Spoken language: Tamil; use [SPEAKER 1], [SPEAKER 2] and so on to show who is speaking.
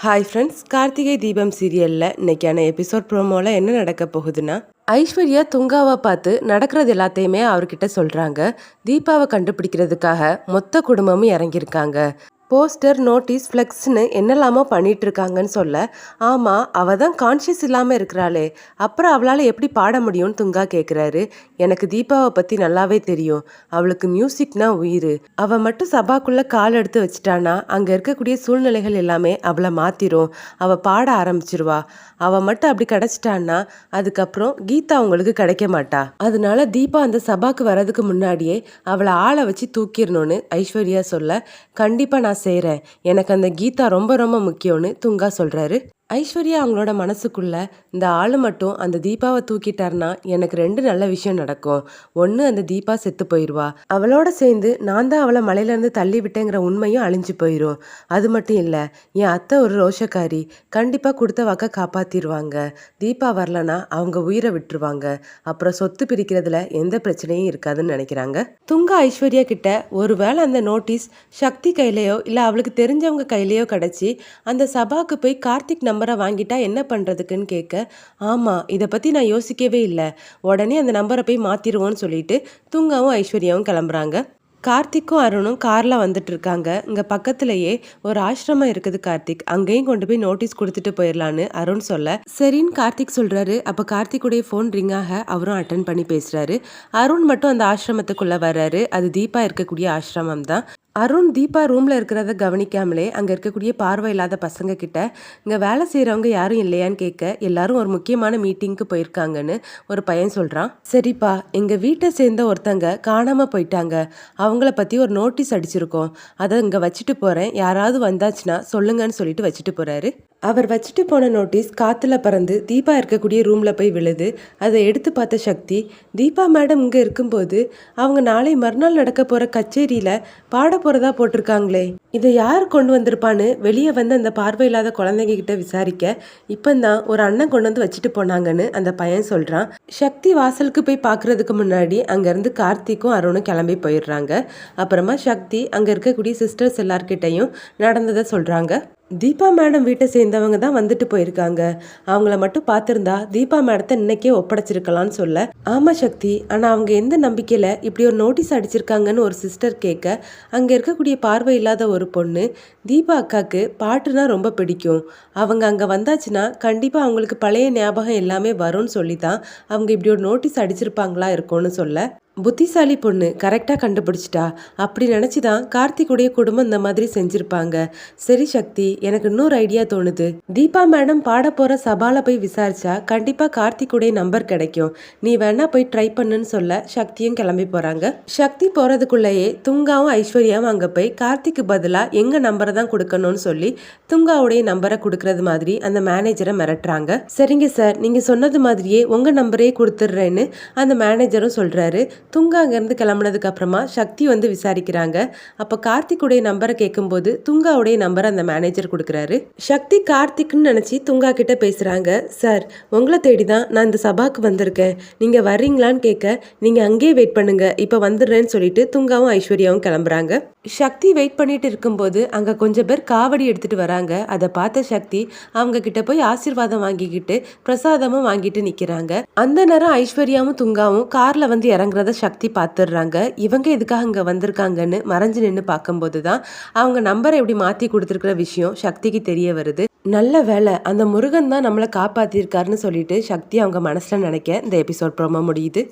[SPEAKER 1] ஹாய் ஃப்ரெண்ட்ஸ் கார்த்திகை தீபம் சீரியலில் இன்னைக்கான எபிசோட் ப்ரோமோவில் என்ன நடக்க போகுதுன்னா ஐஸ்வர்யா துங்காவை பார்த்து நடக்கிறது எல்லாத்தையுமே அவர்கிட்ட சொல்கிறாங்க தீபாவை கண்டுபிடிக்கிறதுக்காக மொத்த குடும்பமும் இறங்கியிருக்காங்க. போஸ்டர் நோட்டீஸ் ஃப்ளெக்ஸ்னு என்னெல்லாமோ பண்ணிட்டு இருக்காங்கன்னு சொல்ல ஆமாம் அவள் தான் கான்ஷியஸ் இல்லாமல் இருக்கிறாளே. அப்புறம் அவளால் எப்படி பாட முடியும்னு துங்கா கேட்குறாரு எனக்கு தீபாவை பற்றி நல்லாவே தெரியும். அவளுக்கு மியூசிக்னா உயிர். அவள் மட்டும் சபாக்குள்ளே கால் எடுத்து வச்சிட்டானா அங்கே இருக்கக்கூடிய சூழ்நிலைகள் எல்லாமே அவளை மாற்றிடும் அவள் பாட ஆரம்பிச்சிருவா. அவள் மட்டும் அப்படி கிடச்சிட்டான்னா அதுக்கப்புறம் கீதா அவங்களுக்கு கிடைக்க மாட்டா. அதனால தீபா அந்த சபாக்கு வர்றதுக்கு முன்னாடியே அவளை ஆளை வச்சு தூக்கிடணும்னு ஐஸ்வர்யா சொல்ல கண்டிப்பாக நான் செய்கிறேன் எனக்கு அந்த கீதா ரொம்ப ரொம்ப முக்கியம்னு துங்கா சொல்கிறாரு ஐஸ்வர்யா அவங்களோட மனசுக்குள்ள இந்த ஆள் மட்டும் அந்த தீபாவை தூக்கிட்டாருன்னா எனக்கு ரெண்டு நல்ல விஷயம் நடக்கும். ஒன்று அந்த தீபா செத்து போயிடுவா அவளோட சேர்ந்து நான் தான் அவளை மலையிலேருந்து தள்ளி விட்டேங்கிற உண்மையும் அழிஞ்சு போயிடும் அது மட்டும் இல்லை என் அத்தை ஒரு ரோஷக்காரி. கண்டிப்பாக கொடுத்த வாக்க காப்பாற்றிடுவாங்க தீபா வரலனா அவங்க உயிரை விட்டுருவாங்க. அப்புறம் சொத்து பிரிக்கிறதுல எந்த பிரச்சனையும் இருக்காதுன்னு நினைக்கிறாங்க. துங்கா ஐஸ்வர்யா கிட்ட ஒருவேளை அந்த நோட்டீஸ் சக்தி கையிலையோ இல்லை அவளுக்கு தெரிஞ்சவங்க கையிலையோ கிடச்சி அந்த சபாக்கு போய் கார்த்திக் நம்ம நம்பரை வாங்கிட்டா என்ன பண்ணுறதுக்குன்னு கேட்க ஆமாம் இதை பற்றி நான் யோசிக்கவே இல்லை. உடனே அந்த நம்பரை போய் மாற்றிடுவோன்னு சொல்லிட்டு துங்காவும் ஐஸ்வர்யாவும் கிளம்புறாங்க. கார்த்திக்கும் அருணும் காரில் வந்துட்டு இருக்காங்க. இங்கே பக்கத்துலேயே ஒரு ஆசிரமம் இருக்குது கார்த்திக். அங்கேயும் கொண்டு போய் நோட்டீஸ் கொடுத்துட்டு போயிடலான்னு அருண் சொல்ல. சரின்னு கார்த்திக் சொல்கிறாரு அப்போ கார்த்திக்குடைய ஃபோன் ரிங் ஆக அவரும் அட்டன் பண்ணி பேசுகிறாரு அருண் மட்டும் அந்த ஆசிரமத்துக்குள்ளே வர்றாரு. அது தீபா இருக்கக்கூடிய ஆசிரமம் தான். அருண் தீபா ரூமில் இருக்கிறத கவனிக்காமலே அங்கே இருக்கக்கூடிய பார்வை இல்லாத பசங்க கிட்ட இங்கே வேலை செய்கிறவங்க யாரும் இல்லையான்னு கேட்க எல்லாரும் ஒரு முக்கியமான மீட்டிங்க்கு போயிருக்காங்கன்னு ஒரு பையன் சொல்கிறான் சரிப்பா எங்கள் வீட்டை சேர்ந்த ஒருத்தங்க காணாமல் போயிட்டாங்க. அவங்கள பற்றி ஒரு நோட்டீஸ் அடிச்சிருக்கோம். அதை இங்கே வச்சுட்டு போகிறேன் யாராவது வந்தாச்சுன்னா சொல்லுங்கன்னு சொல்லிட்டு வச்சுட்டு போகிறாரு அவர் வச்சுட்டு போன நோட்டீஸ் காற்றுல பறந்து தீபா இருக்கக்கூடிய ரூமில் போய் விழுது. அதை எடுத்து பார்த்த சக்தி தீபா மேடம் இங்கே இருக்கும்போது அவங்க நாளை மறுநாள் நடக்க போகிற கச்சேரியில் பாட போகிறதா போட்டிருக்காங்களே. இதை யார் கொண்டு வந்திருப்பான்னு வெளியே வந்து அந்த பார்வையில்லாத குழந்தைங்க கிட்ட விசாரிக்க இப்போந்தான் ஒரு அண்ணன் கொண்டு வந்து வச்சுட்டு போனாங்கன்னு அந்த பையன் சொல்கிறான் சக்தி வாசலுக்கு போய் பார்க்குறதுக்கு முன்னாடி அங்கேருந்து கார்த்திக்கும் அருணும் கிளம்பி போயிடுறாங்க. அப்புறமா சக்தி அங்கே இருக்கக்கூடிய சிஸ்டர்ஸ் எல்லார்கிட்டையும் நடந்ததை சொல்கிறாங்க தீபா மேடம் வீட்டை சேர்ந்தவங்க தான் வந்துட்டு போயிருக்காங்க. அவங்கள மட்டும் பார்த்துருந்தா தீபா மேடத்தை இன்னைக்கே ஒப்படைச்சிருக்கலாம்னு சொல்ல. ஆமா சக்தி ஆனால் அவங்க எந்த நம்பிக்கையில் இப்படி ஒரு நோட்டீஸ் அடிச்சிருக்காங்கன்னு ஒரு சிஸ்டர் கேட்க அங்கே இருக்கக்கூடிய பார்வை இல்லாத ஒரு பொண்ணு தீபா அக்காவுக்கு பாட்டுனா ரொம்ப பிடிக்கும். அவங்க அங்கே வந்தாச்சுன்னா கண்டிப்பாக அவங்களுக்கு பழைய ஞாபகம் எல்லாமே வரும்னு சொல்லி தான் அவங்க இப்படி ஒரு நோட்டீஸ் அடிச்சிருப்பாங்களா இருக்கும்னு சொல்ல. புத்திசாலி பொண்ணு கரெக்டாக கண்டுபிடிச்சிட்டா. அப்படி நினச்சி தான் கார்த்திக்குடைய குடும்பம் இந்த மாதிரி செஞ்சுருப்பாங்க. சரி சக்தி எனக்கு இன்னொரு ஐடியா தோணுது. தீபா மேடம் பாட போகிற சபால போய் விசாரிச்சா கண்டிப்பாக கார்த்திக்குடைய நம்பர் கிடைக்கும். நீ வேணா போய் ட்ரை பண்ணுன்னு சொல்ல சக்தியும் கிளம்பி போகிறாங்க சக்தி போகிறதுக்குள்ளேயே துங்காவும் ஐஸ்வர்யாவும் அங்கே போய் கார்த்திக்கு பதிலாக எங்கள் நம்பரை தான் கொடுக்கணும்னு சொல்லி துங்காவுடைய நம்பரை கொடுக்கறது மாதிரி அந்த மேனேஜரை மிரட்டுறாங்க. சரிங்க சார் நீங்கள் சொன்னது மாதிரியே உங்கள் நம்பரே கொடுத்துட்றேன்னு அந்த மேனேஜரும் சொல்கிறாரு துங்கா அங்கேருந்து கிளம்புனதுக்கு அப்புறமா சக்தி வந்து விசாரிக்கிறாங்க. அப்போ கார்த்திக்குடைய நம்பரை கேட்கும்போது துங்காவுடைய நம்பரை அந்த மேனேஜர் கொடுக்குறாரு. சக்தி கார்த்திக்னு நினச்சி துங்கா கிட்ட பேசுகிறாங்க சார் உங்களை தேடி தான் நான் இந்த சபாக்கு வந்திருக்கேன். நீங்கள் வர்றீங்களான்னு கேட்க நீங்கள் அங்கேயே வெயிட் பண்ணுங்க. இப்போ வந்துடுறேன்னு சொல்லிட்டு துங்காவும் ஐஸ்வர்யாவும் கிளம்புறாங்க. சக்தி வெயிட் பண்ணிட்டு இருக்கும்போது அங்கே கொஞ்சம் பேர் காவடி எடுத்துட்டு வராங்க. அதை பார்த்த சக்தி அவங்க கிட்ட போய் ஆசீர்வாதம் வாங்கிக்கிட்டு பிரசாதமும் வாங்கிட்டு நிற்கிறாங்க அந்த நேரம் ஐஸ்வர்யாவும் துங்காவும் காரில் வந்து இறங்குறத சக்தி பார்த்துடுறாங்க இவங்க எதுக்காக இங்கே வந்திருக்காங்கன்னு மறைஞ்சு நின்று பார்க்கும்போது தான் அவங்க நம்பரை எப்படி மாற்றி கொடுத்துருக்குற விஷயம் சக்திக்கு தெரிய வருது. நல்ல வேலை அந்த முருகன் தான் நம்மளை காப்பாற்றிருக்காருன்னு சொல்லிட்டு சக்தி அவங்க மனசில் நினைக்க இந்த எபிசோட் ப்ரோமோ முடியுது.